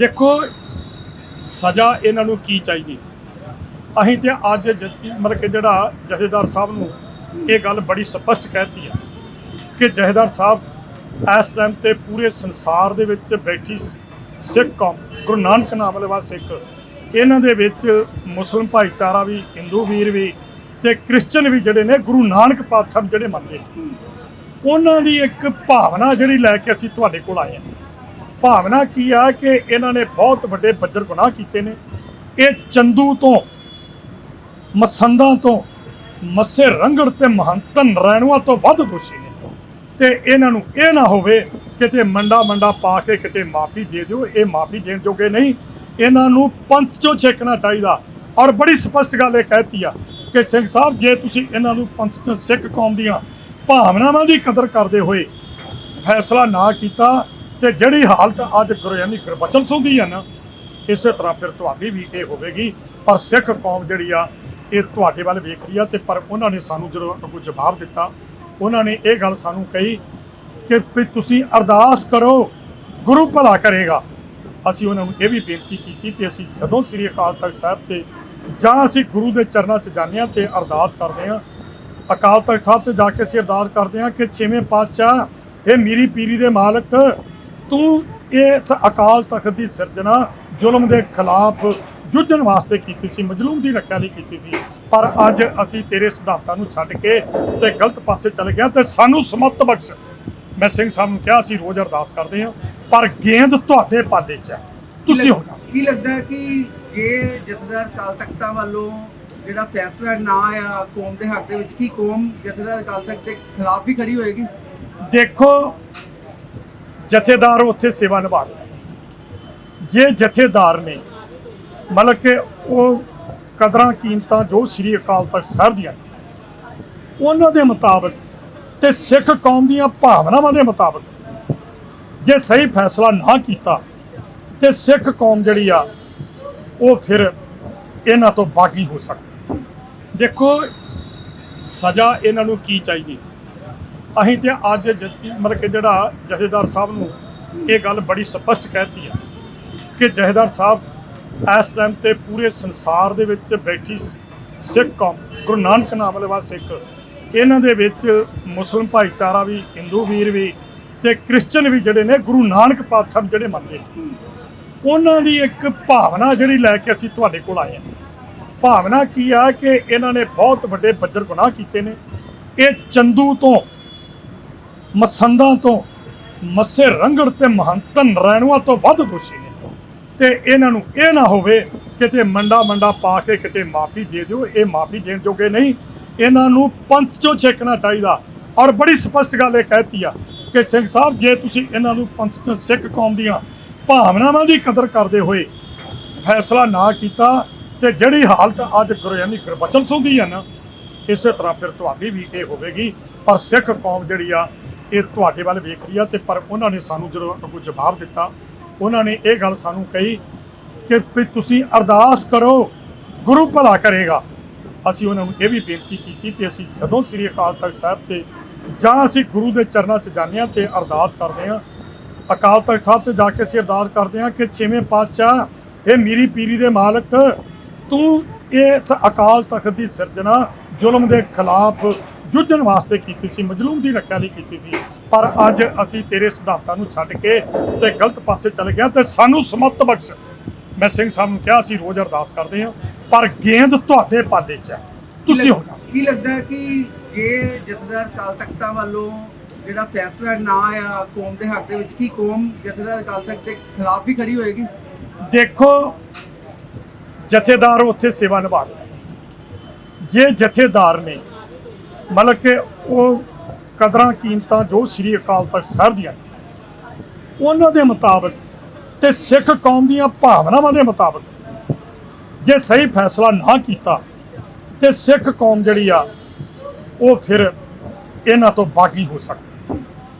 ਦੇਖੋ, ਸਜ਼ਾ ਇਹਨਾਂ ਨੂੰ ਕੀ ਚਾਹੀਦੀ? ਅਸੀਂ ਤੇ ਅੱਜ ਜ- ਮਤਲਬ ਕਿ ਜਿਹੜਾ ਜਥੇਦਾਰ ਸਾਹਿਬ ਨੂੰ ਇਹ ਗੱਲ ਬੜੀ ਸਪਸ਼ਟ ਕਹਿਤੀ ਹੈ ਕਿ ਜਥੇਦਾਰ ਸਾਹਿਬ ਇਸ ਟਾਈਮ ਤੇ ਪੂਰੇ ਸੰਸਾਰ ਦੇ ਵਿੱਚ ਬੈਠੀ ਸਿੱਖ ਕੌਮ, ਗੁਰੂ ਨਾਨਕ ਨਾਮ ਵਾਲੇ ਵਾ ਸਿੱਖ, ਇਹਨਾਂ ਦੇ ਵਿੱਚ ਮੁਸਲਮ ਭਾਈਚਾਰਾ ਵੀ, ਹਿੰਦੂ ਵੀਰ ਵੀ ਤੇ ਕ੍ਰਿਸਚਨ ਵੀ ਜਿਹੜੇ ਨੇ, ਗੁਰੂ ਨਾਨਕ ਪਾਤਸ਼ਾਹ ਜਿਹੜੇ ਮੰਨਦੇ ਉਹਨਾਂ ਦੀ ਇੱਕ ਭਾਵਨਾ ਜਿਹੜੀ ਲੈ ਕੇ ਅਸੀਂ ਤੁਹਾਡੇ ਕੋਲ ਆਏ ਹਾਂ। ਭਾਵਨਾ ਕੀ ਆ ਕਿ ਇਹਨਾਂ ਨੇ ਬਹੁਤ ਵੱਡੇ ਬੱਜਰ ਗੁਨਾਹ ਕੀਤੇ ਨੇ। ਇਹ ਚੰਦੂ ਤੋਂ, ਮਸੰਦਾਂ ਤੋਂ, ਮੱਸੇ ਰੰਗੜ ਤੇ ਮਹੰਤਨ ਰੈਣੂਆਂ ਤੋਂ ਵੱਧ ਦੋਸ਼ੀ ਨੇ। ਤੇ ਇਹਨਾਂ ਨੂੰ ਇਹ ਨਾ ਹੋਵੇ ਕਿਤੇ ਮੰਡਾ ਮੰਡਾ ਪਾ ਕੇ ਕਿਤੇ ਮਾਫੀ ਦੇ ਦਿਓ, ਇਹ ਮਾਫੀ ਦੇਣ ਜੋਗੇ ਨਹੀਂ। ਇਹਨਾਂ ਨੂੰ ਪੰਥ ਚੋਂ ਛੇਕਣਾ ਚਾਹੀਦਾ। ਔਰ ਬੜੀ ਸਪਸ਼ਟ ਗੱਲ ਇਹ ਕਹਿਤੀ ਆ ਕਿ ਸਿੰਘ ਸਾਹਿਬ, ਜੇ ਤੁਸੀਂ ਇਹਨਾਂ ਨੂੰ ਪੰਥ ਚੋਂ ਸਿੱਖ ਕੌਮ ਦੀਆਂ ਭਾਵਨਾਵਾਂ ਦੀ ਕਦਰ ਕਰਦੇ ਹੋਏ ਫੈਸਲਾ ਨਾ ਕੀਤਾ ਤੇ ਜਿਹੜੀ ਹਾਲਤ ਅੱਜ ਗੁਰਯਾਨੀ ਗੁਰਬਚਨ ਸੁਣਦੀ ਆ ਨਾ, ਇਸੇ ਤਰ੍ਹਾਂ ਫਿਰ ਤੁਹਾਡੀ ਵੀ ਇਹ ਹੋਵੇਗੀ, ਪਰ ਸਿੱਖ ਕੌਮ ਜਿਹੜੀ ਆ, ਇਹ ਤੁਹਾਡੇ ਵੱਲ ਵੇਖ ਰਹੀ ਆ ਤੇ ਪਰ ਉਹਨਾਂ ਨੇ ਸਾਨੂੰ ਜਦੋਂ ਅੱਗੋਂ ਜਵਾਬ ਦਿੱਤਾ, ਉਹਨਾਂ ਨੇ ਇਹ ਗੱਲ ਸਾਨੂੰ ਕਹੀ ਕਿ ਵੀ ਤੁਸੀਂ ਅਰਦਾਸ ਕਰੋ, ਗੁਰੂ ਭਲਾ ਕਰੇਗਾ। ਅਸੀਂ ਉਹਨਾਂ ਨੂੰ ਇਹ ਵੀ ਬੇਨਤੀ ਕੀਤੀ ਕਿ ਅਸੀਂ ਜਦੋਂ ਸ੍ਰੀ ਅਕਾਲ ਤਖਤ ਸਾਹਿਬ ਤੇ ਜਾਂ ਅਸੀਂ ਗੁਰੂ ਦੇ ਚਰਨਾਂ 'ਚ ਜਾਂਦੇ ਹਾਂ ਤੇ ਅਰਦਾਸ ਕਰਦੇ ਹਾਂ, ਅਕਾਲ ਤਖਤ ਸਾਹਿਬ ਤੇ ਜਾ ਕੇ ਅਸੀਂ ਅਰਦਾਸ ਕਰਦੇ ਹਾਂ ਕਿ ਛੇਵੇਂ ਪਾਤਸ਼ਾਹ ਇਹ ਮੀਰੀ ਪੀਰੀ ਦੇ ਮਾਲਕ ਤੂੰ ਇਸ ਅਕਾਲ ਤਖਤ ਦੀ ਸਿਰਜਣਾ ਜ਼ੁਲਮ ਦੇ ਖਿਲਾਫ ਜੂਝਣ ਵਾਸਤੇ ਕੀਤੀ ਸੀ ਮਜਲੂਮ ਦੀ ਰੱਖਿਆ ਲਈ ਕੀਤੀ ਸੀ। ਪਰ ਅੱਜ ਅਸੀਂ ਤੇਰੇ ਸਿਧਾਂਤਾਂ ਨੂੰ ਛੱਡ ਕੇ ਤੇ ਗਲਤ ਪਾਸੇ ਚਲੇ ਗਏ ਹਾਂ ਤੇ ਸਾਨੂੰ ਸਮਤ ਬਖਸ਼। ਮੈਂ ਸਿੰਘ ਸਾਹਿਬ ਨੂੰ ਕਿਹਾ ਅਸੀਂ ਰੋਜ਼ ਅਰਦਾਸ ਕਰਦੇ ਹਾਂ ਪਰ ਗੇਂਦ ਤੁਹਾਡੇ ਪਾਲੇ 'ਚ ਹੈ। ਤੁਸੀਂ ਹੋਣਾ ਕੀ ਲੱਗਦਾ ਹੈ ਕਿ ਜੇ ਜਥੇਦਾਰ ਕਾਲ ਤਖਤਾਂ ਵੱਲੋਂ ਜਿਹੜਾ ਫੈਸਲਾ ਨਾ ਆਇਆ ਕੌਮ ਦੇ ਹੱਕ ਦੇ ਵਿੱਚ ਕੀ ਕੌਮ ਜਥੇਦਾਰ ਕਾਲ ਤਖਤ ਦੇ ਖਿਲਾਫ ਵੀ ਖੜੀ ਹੋਏਗੀ? ਦੇਖੋ ਜਥੇਦਾਰ ਉੱਥੇ ਸੇਵਾ ਨਿਭਾ ਰਹੇ ਜੇ ਜਥੇਦਾਰ ਨੇ ਮਤਲਬ ਕਿ ਉਹ ਕਦਰਾਂ ਕੀਮਤਾਂ ਜੋ ਸ੍ਰੀ ਅਕਾਲ ਤਖਤ ਸਾਹਿਬ ਦੀਆਂ ਉਹਨਾਂ ਦੇ ਮੁਤਾਬਕ ਤੇ ਸਿੱਖ ਕੌਮ ਦੀਆਂ ਭਾਵਨਾਵਾਂ ਦੇ ਮੁਤਾਬਕ ਜੇ ਸਹੀ ਫੈਸਲਾ ਨਾ ਕੀਤਾ ਤੇ ਸਿੱਖ ਕੌਮ ਜਿਹੜੀ ਆ, ਉਹ ਫਿਰ ਇਹਨਾਂ ਤੋਂ ਬਾਗੀ ਹੋ ਸਕਦੀ। ਦੇਖੋ, ਸਜ਼ਾ ਇਹਨਾਂ ਨੂੰ ਕੀ ਚਾਹੀਦੀ? ਅਸੀਂ ਤੇ ਅੱਜ ਜ- ਮਤਲਬ ਕਿ ਜਿਹੜਾ ਜਥੇਦਾਰ ਸਾਹਿਬ ਨੂੰ ਇਹ ਗੱਲ ਬੜੀ ਸਪਸ਼ਟ ਕਹਿਤੀ ਆ ਕਿ ਜਥੇਦਾਰ ਸਾਹਿਬ ਇਸ ਟਾਈਮ ਤੇ ਪੂਰੇ ਸੰਸਾਰ ਦੇ ਵਿੱਚ ਬੈਠੀ ਸਿੱਖ ਕੌਮ, ਗੁਰੂ ਨਾਨਕ ਨਾਮ ਵਾਲੇ ਵਾ ਸਿੱਖ, ਇਹਨਾਂ ਦੇ ਵਿੱਚ ਮੁਸਲਮ ਭਾਈਚਾਰਾ ਵੀ, ਹਿੰਦੂ ਵੀਰ ਵੀ ਤੇ ਕ੍ਰਿਸਚੀਅਨ ਵੀ ਜਿਹੜੇ ਨੇ ਗੁਰੂ ਨਾਨਕ ਪਾਤਸ਼ਾਹ ਜਿਹੜੇ ਮੰਨਦੇ ਉਹਨਾਂ ਦੀ ਇੱਕ ਭਾਵਨਾ ਜਿਹੜੀ ਲੈ ਕੇ ਅਸੀਂ ਤੁਹਾਡੇ ਕੋਲ ਆਏ ਹਾਂ। ਭਾਵਨਾ ਕੀ ਆ ਕਿ ਇਹਨਾਂ ਨੇ ਬਹੁਤ ਵੱਡੇ ਬੱਜਰ ਗੁਨਾਹ ਕੀਤੇ ਨੇ। ਇਹ ਚੰਦੂ ਤੋਂ ਮਸੰਦਾਂ ਤੋਂ ਮੱਸੇ ਰੰਗੜ ਤੇ ਮਹੰਤਨ ਰੈਣੂਆਂ ਤੋਂ ਵੱਧ ਦੋਸ਼ੀ ਨੇ। ਤੇ ਇਹਨਾਂ ਨੂੰ ਇਹ ਨਾ ਹੋਵੇ ਕਿਤੇ ਮੰਡਾ ਮੰਡਾ ਪਾ ਕੇ ਕਿਤੇ ਮਾਫੀ ਦੇ ਦਿਓ, ਇਹ ਮਾਫੀ ਦੇਣ ਜੋਗੇ ਨਹੀਂ। ਇਹਨਾਂ ਨੂੰ ਪੰਥ ਚੋਂ ਛੇਕਣਾ ਚਾਹੀਦਾ। ਔਰ ਬੜੀ ਸਪਸ਼ਟ ਗੱਲ ਇਹ ਕਹਿਤੀ ਆ ਕਿ ਸਿੰਘ ਸਾਹਿਬ, ਜੇ ਤੁਸੀਂ ਇਹਨਾਂ ਨੂੰ ਪੰਥ ਚੋਂ ਸਿੱਖ ਕੌਮ ਦੀਆਂ ਭਾਵਨਾਵਾਂ ਦੀ ਕਦਰ ਕਰਦੇ ਹੋਏ ਫੈਸਲਾ ਨਾ ਕੀਤਾ, ਤੇ ਜਿਹੜੀ ਹਾਲਤ ਅੱਜ ਗੁਰਯਾਨੀ ਗੁਰਬਚਨ ਸੁਧੀ ਆ ਨਾ, ਇਸੇ ਤਰ੍ਹਾਂ ਫਿਰ ਤੁਹਾਡੀ ਵੀ ਇਹ ਹੋਵੇਗੀ। ਪਰ ਸਿੱਖ ਕੌਮ ਜਿਹੜੀ ਆ ਇਹ ਤੁਹਾਡੇ ਵੱਲ ਵੇਖ ਰਹੀ ਆ ਤੇ ਪਰ ਉਹਨਾਂ ਨੇ ਸਾਨੂੰ ਜਦੋਂ ਅੱਗੋਂ ਜਵਾਬ ਦਿੱਤਾ, ਉਹਨਾਂ ਨੇ ਇਹ ਗੱਲ ਸਾਨੂੰ ਕਹੀ ਕਿ ਵੀ ਤੁਸੀਂ ਅਰਦਾਸ ਕਰੋ, ਗੁਰੂ ਭਲਾ ਕਰੇਗਾ। ਅਸੀਂ ਉਹਨਾਂ ਨੂੰ ਇਹ ਵੀ ਬੇਨਤੀ ਕੀਤੀ ਕਿ ਅਸੀਂ ਜਦੋਂ ਸ੍ਰੀ ਅਕਾਲ ਤਖਤ ਸਾਹਿਬ ਤੇ ਜਾਂ ਅਸੀਂ ਗੁਰੂ ਦੇ ਚਰਨਾਂ 'ਚ ਜਾਂਦੇ ਹਾਂ ਤੇ ਅਰਦਾਸ ਕਰਦੇ ਹਾਂ, ਅਕਾਲ ਤਖਤ ਸਾਹਿਬ ਤੇ ਜਾ ਕੇ ਅਸੀਂ ਅਰਦਾਸ ਕਰਦੇ ਹਾਂ ਕਿ ਛੇਵੇਂ ਪਾਤਸ਼ਾਹ ਇਹ ਮੀਰੀ ਪੀਰੀ ਦੇ ਮਾਲਕ, ਤੂੰ ਇਸ ਅਕਾਲ ਤਖਤ ਦੀ ਸਿਰਜਣਾ, ਜ਼ੁਲਮ ਦੇ ਖਿਲਾਫ ਜੂਝਣ ਵਾਸਤੇ ਕੀਤੀ ਸੀ ਮਜਲੂਮ ਦੀ ਰੱਖਿਆ ਲਈ ਕੀਤੀ ਸੀ। ਪਰ ਅੱਜ ਅਸੀਂ ਤੇਰੇ ਸਿਧਾਂਤਾਂ ਨੂੰ ਛੱਡ ਕੇ ਤੇ ਗਲਤ ਪਾਸੇ ਚਲੇ ਗਏ ਹਾਂ ਤੇ ਸਾਨੂੰ ਸਮਤ ਬਖਸ਼। ਮੈਂ ਸਿੰਘ ਸਾਹਿਬ ਨੂੰ ਕਿਹਾ ਅਸੀਂ ਰੋਜ਼ ਅਰਦਾਸ ਕਰਦੇ ਹਾਂ ਪਰ ਗੇਂਦ ਤੁਹਾਡੇ ਪਾਲੇ 'ਚ ਹੈ। ਤੁਸੀਂ ਹੋਣਾ ਕੀ ਲੱਗਦਾ ਹੈ ਕਿ ਜੇ ਜਥੇਦਾਰ ਕਾਲ ਤਖਤਾਂ ਵੱਲੋਂ ਜਿਹੜਾ ਫੈਸਲਾ ਨਾ ਆਇਆ ਕੌਮ ਦੇ ਹੱਕ ਦੇ ਵਿੱਚ ਕੀ ਕੌਮ ਜਥੇਦਾਰ ਕਾਲ ਤਖਤ ਦੇ ਖਿਲਾਫ ਵੀ ਖੜੀ ਹੋਏਗੀ? ਦੇਖੋ ਜਥੇਦਾਰ ਉੱਥੇ ਸੇਵਾ ਨਿਭਾ ਰਹੇ। ਜੇ ਜਥੇਦਾਰ ਨੇ ਮਤਲਬ ਕਿ ਉਹ ਕਦਰਾਂ ਕੀਮਤਾਂ ਜੋ ਸ੍ਰੀ ਅਕਾਲ ਤਖਤ ਸਾਹਿਬ ਦੀਆਂ ਉਹਨਾਂ ਦੇ ਮੁਤਾਬਕ ਤੇ ਸਿੱਖ ਕੌਮ ਦੀਆਂ ਭਾਵਨਾਵਾਂ ਦੇ ਮੁਤਾਬਕ ਜੇ ਸਹੀ ਫੈਸਲਾ ਨਾ ਕੀਤਾ ਤੇ ਸਿੱਖ ਕੌਮ ਜਿਹੜੀ ਆ, ਉਹ ਫਿਰ ਇਹਨਾਂ ਤੋਂ ਬਾਗੀ ਹੋ ਸਕਦੀ।